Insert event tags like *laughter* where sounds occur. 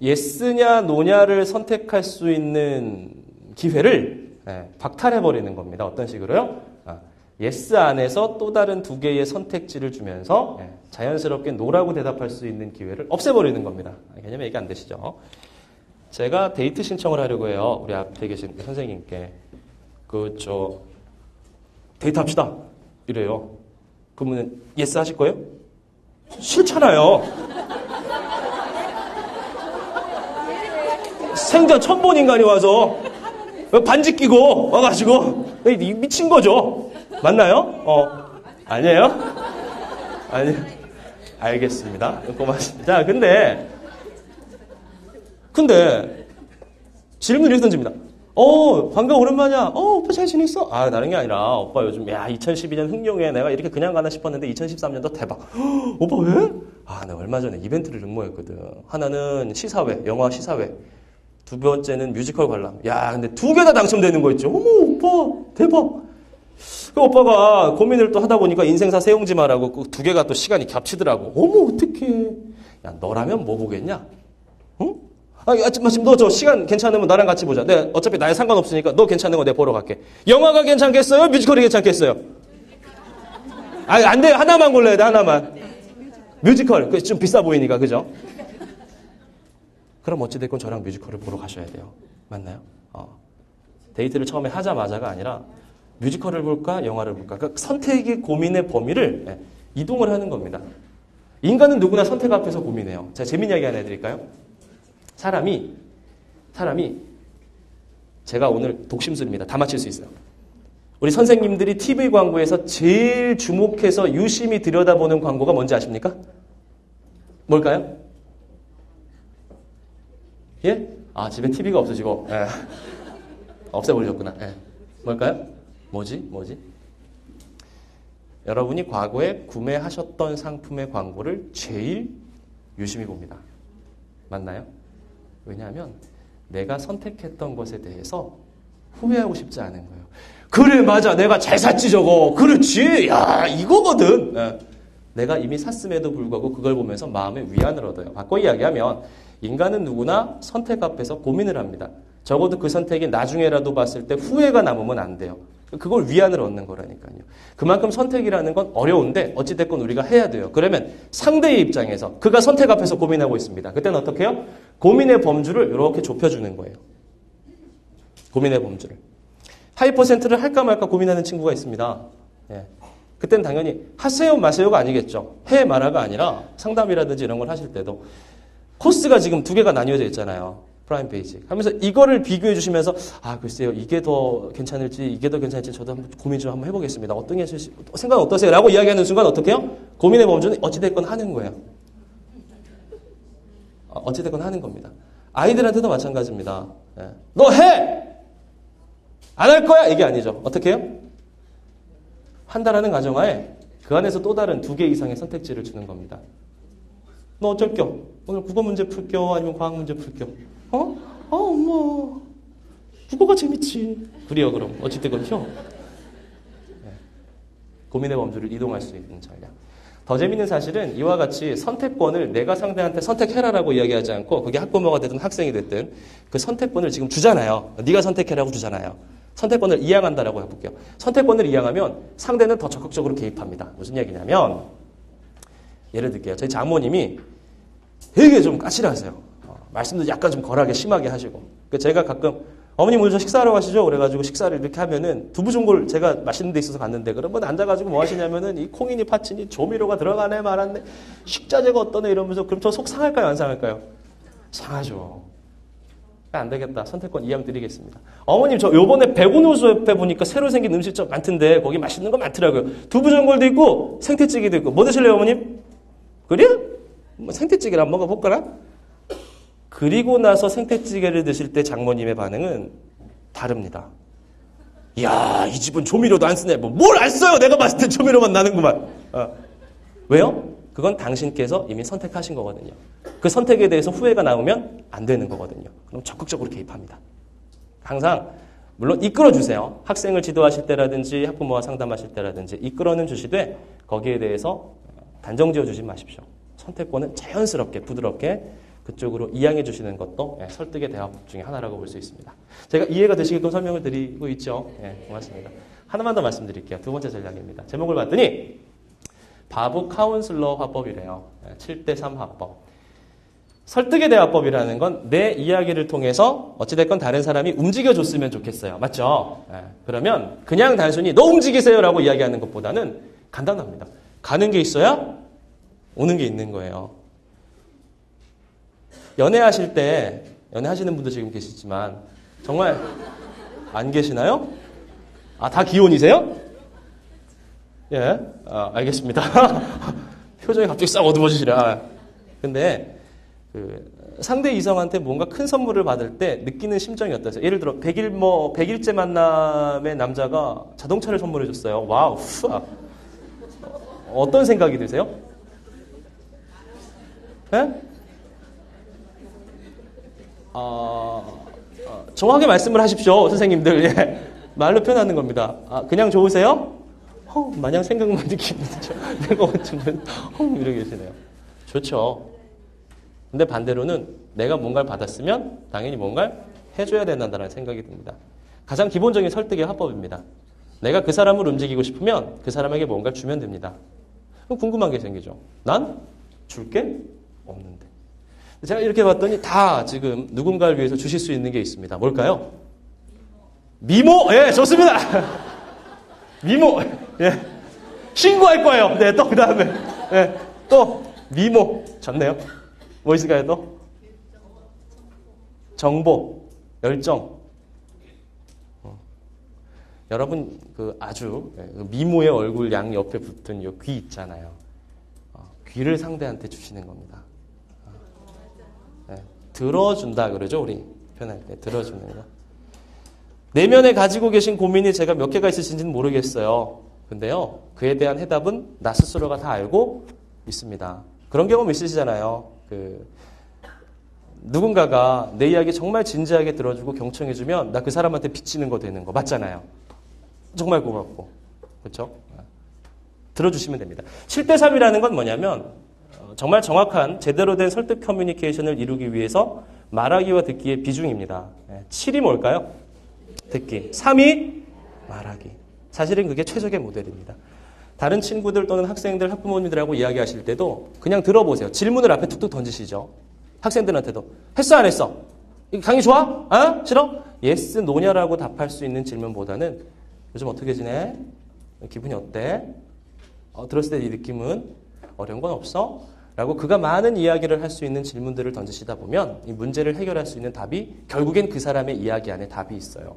예스냐 노냐를 선택할 수 있는 기회를 예, 박탈해버리는 겁니다. 어떤 식으로요? 아, 예스 안에서 또 다른 두 개의 선택지를 주면서 예, 자연스럽게 노라고 대답할 수 있는 기회를 없애버리는 겁니다. 아, 개념이 얘기 안 되시죠? 제가 데이트 신청을 하려고 해요. 우리 앞에 계신 선생님께. 그, 저, 데이트 합시다. 이래요. 그러면 예스 하실 거예요? 싫잖아요. 처음 본 인간이 와서 반지 끼고 와가지고 미친 거죠. 맞나요? 어 아니에요? 아니 알겠습니다. 고맙습니다. 자 근데 근데 질문을 이렇게 던집니다. 어, 반가 오랜만이야. 어, 오빠 잘 지냈어? 아, 다른 게 아니라, 오빠 요즘, 야, 2012년 흥룡에 내가 이렇게 그냥 가나 싶었는데, 2013년도 대박. 헉, *gasps* 오빠 왜? 아, 내가 얼마 전에 이벤트를 응모했거든. 하나는 시사회, 영화 시사회. 두 번째는 뮤지컬 관람. 야, 근데 두 개 다 당첨되는 거 있죠. 어머, 오빠, 대박. 그 오빠가 고민을 또 하다 보니까 인생사 세용지 말하고 그 두 개가 또 시간이 겹치더라고. 어머, 어떡해. 야, 너라면 뭐 보겠냐? 응? 아, 마침 너 저 시간 괜찮으면 나랑 같이 보자. 내가 어차피 나에 상관없으니까 너 괜찮은 거 내가 보러 갈게. 영화가 괜찮겠어요? 뮤지컬이 괜찮겠어요? 아, 안 돼요. 하나만 골라야 돼, 하나만. 뮤지컬. 그 좀 비싸 보이니까, 그죠? 그럼 어찌됐건 저랑 뮤지컬을 보러 가셔야 돼요. 맞나요? 어. 데이트를 처음에 하자마자가 아니라 뮤지컬을 볼까, 영화를 볼까. 그러니까 선택의 고민의 범위를 예, 이동을 하는 겁니다. 인간은 누구나 선택 앞에서 고민해요. 제가 재밌는 이야기 하나 해드릴까요? 사람이, 사람이, 제가 오늘 독심술입니다. 다 맞힐 수 있어요. 우리 선생님들이 TV 광고에서 제일 주목해서 유심히 들여다보는 광고가 뭔지 아십니까? 뭘까요? 예? 아, 집에 TV가 없으시고, 예. 없애버리셨구나. 예. 뭘까요? 뭐지? 뭐지? 여러분이 과거에 구매하셨던 상품의 광고를 제일 유심히 봅니다. 맞나요? 왜냐하면 내가 선택했던 것에 대해서 후회하고 싶지 않은 거예요. 그래, 맞아. 내가 잘 샀지, 저거. 그렇지. 야, 이거거든. 예. 내가 이미 샀음에도 불구하고 그걸 보면서 마음의 위안을 얻어요. 바꿔 이야기하면 인간은 누구나 선택 앞에서 고민을 합니다. 적어도 그 선택이 나중에라도 봤을 때 후회가 남으면 안 돼요. 그걸 위안을 얻는 거라니까요. 그만큼 선택이라는 건 어려운데 어찌됐건 우리가 해야 돼요. 그러면 상대의 입장에서 그가 선택 앞에서 고민하고 있습니다. 그때는 어떻게 해요? 고민의 범주를 이렇게 좁혀주는 거예요. 고민의 범주를. 하이 퍼센트를 할까 말까 고민하는 친구가 있습니다. 예. 그땐 당연히 하세요 마세요가 아니겠죠. 해 마라가 아니라 상담이라든지 이런 걸 하실 때도 코스가 지금 두 개가 나뉘어져 있잖아요. 프라임 페이지. 하면서 이거를 비교해 주시면서 아 글쎄요 이게 더 괜찮을지 이게 더 괜찮을지 저도 한번 고민 좀 한번 해보겠습니다. 어떤 게 생각 어떠세요? 라고 이야기하는 순간 어떻게 해요? 고민의 범주는 어찌됐건 하는 거예요. 어, 어찌됐건 하는 겁니다. 아이들한테도 마찬가지입니다. 네. 너 해! 안 할 거야? 이게 아니죠. 어떻게 해요? 한다라는 가정하에 그 안에서 또 다른 두 개 이상의 선택지를 주는 겁니다. 너 어쩔 겨? 오늘 국어 문제 풀 겨? 아니면 과학 문제 풀 겨? 어? 어, 엄마. 국어가 재밌지. 그래요, 그럼. 어찌됐건 혀. 네. 고민의 범주를 이동할 수 있는 전략. 더 재밌는 사실은 이와 같이 선택권을 내가 상대한테 선택해라라고 이야기하지 않고 그게 학부모가 되든 학생이 됐든 그 선택권을 지금 주잖아요. 네가 선택해라고 주잖아요. 선택권을 이양한다라고 해볼게요. 선택권을 이양하면 상대는 더 적극적으로 개입합니다. 무슨 얘기냐면 예를 들게요. 저희 장모님이 되게 좀 까칠하세요. 어, 말씀도 약간 좀 거하게 심하게 하시고. 그 제가 가끔 어머님 오늘 저 식사하러 가시죠? 그래가지고 식사를 이렇게 하면은 두부 전골 제가 맛있는 데 있어서 갔는데 그러면 앉아가지고 뭐 하시냐면은 이 콩이니 파치니 조미료가 들어가네 말았네 식자재가 어떠네 이러면서 그럼 저 속 상할까요? 안 상할까요? 상하죠. 안 되겠다. 선택권 이양 드리겠습니다. 어머님, 저 요번에 백운호수 옆에 보니까 새로 생긴 음식점 많던데 거기 맛있는 거 많더라고요. 두부전골도 있고 생태찌개도 있고. 뭐 드실래요, 어머님? 그래? 뭐 생태찌개를 한번 먹어볼까나? 그리고 나서 생태찌개를 드실 때 장모님의 반응은 다릅니다. 이야, 이 집은 조미료도 안 쓰네. 뭐, 뭘 안 써요? 내가 봤을 때 조미료만 나는구만. 어. 왜요? 그건 당신께서 이미 선택하신 거거든요. 그 선택에 대해서 후회가 나오면 안 되는 거거든요. 그럼 적극적으로 개입합니다. 항상 물론 이끌어 주세요. 학생을 지도하실 때라든지 학부모와 상담하실 때라든지 이끌어는 주시되 거기에 대해서 단정 지어 주지 마십시오. 선택권은 자연스럽게 부드럽게 그쪽으로 이양해 주시는 것도 예, 설득의 대화법 중에 하나라고 볼 수 있습니다. 제가 이해가 되시게끔 설명을 드리고 있죠. 예, 고맙습니다. 하나만 더 말씀드릴게요. 두 번째 전략입니다. 제목을 봤더니 바브 카운슬러 화법이래요. 7대3 화법. 설득의 대화법이라는 건 내 이야기를 통해서 어찌됐건 다른 사람이 움직여줬으면 좋겠어요. 맞죠? 예, 그러면 그냥 단순히 너 움직이세요라고 이야기하는 것보다는 간단합니다. 가는 게 있어야 오는 게 있는 거예요. 연애하실 때, 연애하시는 분도 지금 계시지만, 정말 안 계시나요? 아, 다 기혼이세요? 예, 아, 알겠습니다. *laughs* 표정이 갑자기 싹 어두워지시라. 근데, 그, 상대 이성한테 뭔가 큰 선물을 받을 때 느끼는 심정이 어떠세요? 예를 들어, 100일, 뭐, 100일째 만남의 남자가 자동차를 선물해줬어요. 와우, 후아. 어떤 생각이 드세요? 예? 어, 어, 정확하게 말씀을 하십시오, 선생님들. 예. 말로 표현하는 겁니다. 아, 그냥 좋으세요? 어, 마냥 생각만 느끼는 죠 *laughs* 내가 어쩌면, 어, 이러고 계시네요. 좋죠. 근데 반대로는 내가 뭔가를 받았으면 당연히 뭔가를 해줘야 된다는 생각이 듭니다. 가장 기본적인 설득의 화법입니다. 내가 그 사람을 움직이고 싶으면 그 사람에게 뭔가를 주면 됩니다. 궁금한 게 생기죠. 난 줄 게 없는데. 제가 이렇게 봤더니 다 지금 누군가를 위해서 주실 수 있는 게 있습니다. 뭘까요? 미모! 예, 좋습니다! *laughs* 미모! 예. 신고할 거예요. 네, 또 그 다음에. 예, 또, 미모. 좋네요. 뭐 있을까요, 또? 정보, 열정. 어. 여러분, 그 아주, 예, 그 미모의 얼굴 양 옆에 붙은 요귀 있잖아요. 어, 귀를 상대한테 주시는 겁니다. 들어준다 그러죠, 우리 표현할 때. 들어주는 거. 내면에 가지고 계신 고민이 제가 몇 개가 있으신지는 모르겠어요. 근데요, 그에 대한 해답은 나 스스로가 다 알고 있습니다. 그런 경험 있으시잖아요. 그, 누군가가 내 이야기 정말 진지하게 들어주고 경청해주면 나 그 사람한테 비치는 거 되는 거 맞잖아요. 정말 고맙고. 그렇죠? 들어주시면 됩니다. 7대3이라는 건 뭐냐면 정말 정확한 제대로 된 설득 커뮤니케이션을 이루기 위해서 말하기와 듣기의 비중입니다. 7이 뭘까요? 듣기. 3이 말하기. 사실은 그게 최적의 모델입니다. 다른 친구들 또는 학생들, 학부모님들하고 이야기하실 때도 그냥 들어보세요. 질문을 앞에 툭툭 던지시죠. 학생들한테도. 했어, 안 했어? 강의 좋아? 어? 싫어? 예스, 노냐라고 답할 수 있는 질문보다는 요즘 어떻게 지내? 기분이 어때? 어, 들었을 때 이 느낌은 어려운 건 없어? 라고 그가 많은 이야기를 할 수 있는 질문들을 던지시다 보면 이 문제를 해결할 수 있는 답이 결국엔 그 사람의 이야기 안에 답이 있어요.